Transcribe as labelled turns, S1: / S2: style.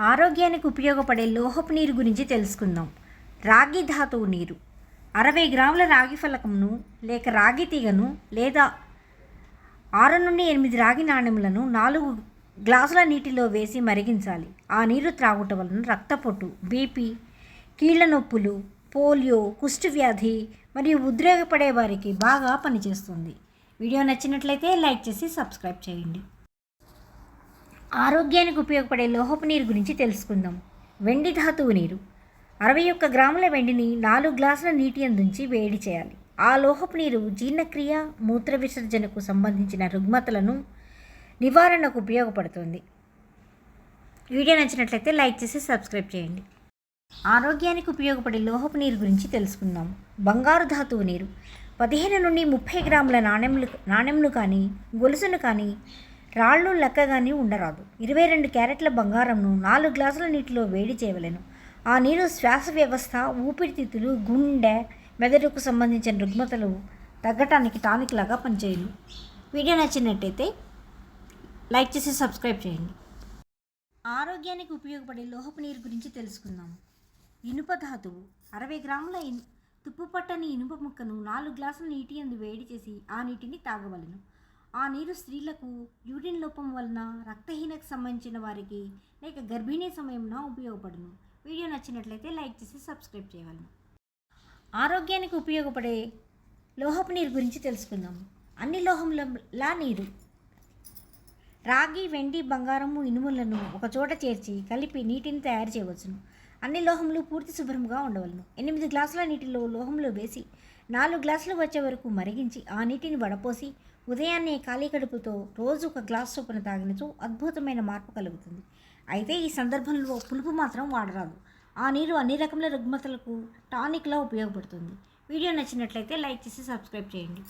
S1: ఆరోగ్యానికి ఉపయోగపడే లోహపు నీరు గురించి తెలుసుకుందాం. రాగి ధాతువు నీరు. అరవై గ్రాముల రాగి ఫలకంను లేక రాగి తీగను లేదా ఆరు నుండి ఎనిమిది రాగి నాణెములను నాలుగు గ్లాసుల నీటిలో వేసి మరిగించాలి. ఆ నీరు త్రాగుట వలన రక్తపోటు బీపీ కీళ్ళ నొప్పులు పోలియో కుష్టు వ్యాధి మరియు ఉద్రేకపడే వారికి బాగా పనిచేస్తుంది. వీడియో నచ్చినట్లయితే లైక్ చేసి సబ్స్క్రైబ్ చేయండి. ఆరోగ్యానికి ఉపయోగపడే లోహపు నీరు గురించి తెలుసుకుందాం. వెండి ధాతువు నీరు. అరవై ఒక్క గ్రాముల వెండిని నాలుగు గ్లాసుల నీటి అందుంచి వేడి చేయాలి. ఆ లోహపు నీరు జీర్ణక్రియ మూత్ర విసర్జనకు సంబంధించిన రుగ్మతలను నివారణకు ఉపయోగపడుతుంది. వీడియో నచ్చినట్లయితే లైక్ చేసి సబ్స్క్రైబ్ చేయండి. ఆరోగ్యానికి ఉపయోగపడే లోహపు నీరు గురించి తెలుసుకుందాం. బంగారు ధాతువు నీరు. పదిహేను నుండి ముప్పై గ్రాముల నాణెములు నాణెంను కానీ గొలుసును కానీ రాళ్ళు లెక్క కానీ ఉండరాదు. ఇరవై రెండు క్యారెట్ల బంగారంను నాలుగు గ్లాసుల నీటిలో వేడి చేయవలెను. ఆ నీరు శ్వాస వ్యవస్థ ఊపిరితిత్తులు గుండె మెదడుకు సంబంధించిన రుగ్మతలు తగ్గటానికి టానిక్ లాగా పనిచేయను. వీడియో నచ్చినట్టయితే లైక్ చేసి సబ్స్క్రైబ్ చేయండి. ఆరోగ్యానికి ఉపయోగపడే లోహపు నీరు గురించి తెలుసుకుందాం. ఇనుప ధాతువు అరవై గ్రాముల తుప్పు పట్టని ఇనుప ముక్కను నాలుగు గ్లాసుల నీటి అందు వేడి చేసి ఆ నీటిని తాగవలెను. ఆ నీరు స్త్రీలకు యూరిన్ లోపం వలన రక్తహీనకు సంబంధించిన వారికి లేక గర్భిణీ సమయంలో ఉపయోగపడును. వీడియో నచ్చినట్లయితే లైక్ చేసి సబ్స్క్రైబ్ చేయగలను ఆరోగ్యానికి ఉపయోగపడే లోహపు నీరు గురించి తెలుసుకుందాం. అన్ని లోహముల నీరు. రాగి వెండి బంగారము ఇనుములను ఒకచోట చేర్చి కలిపి నీటిని తయారు చేయవచ్చును. అన్ని లోహములు పూర్తి శుభ్రంగా ఉండవలను. ఎనిమిది గ్లాసుల నీటిలో లోహంలో వేసి నాలుగు గ్లాసులు వచ్చే వరకు మరిగించి ఆ నీటిని వడపోసి ఉదయాన్నే ఖాళీ కడుపుతో రోజు ఒక గ్లాస్ చొప్పున తాగినచో అద్భుతమైన మార్పు కలుగుతుంది. అయితే ఈ సందర్భంలో పులుపు మాత్రం వాడరాదు. ఆ నీరు అన్ని రకముల రుగ్మతలకు టానిక్లా ఉపయోగపడుతుంది. వీడియో నచ్చినట్లయితే లైక్ చేసి సబ్స్క్రైబ్ చేయండి.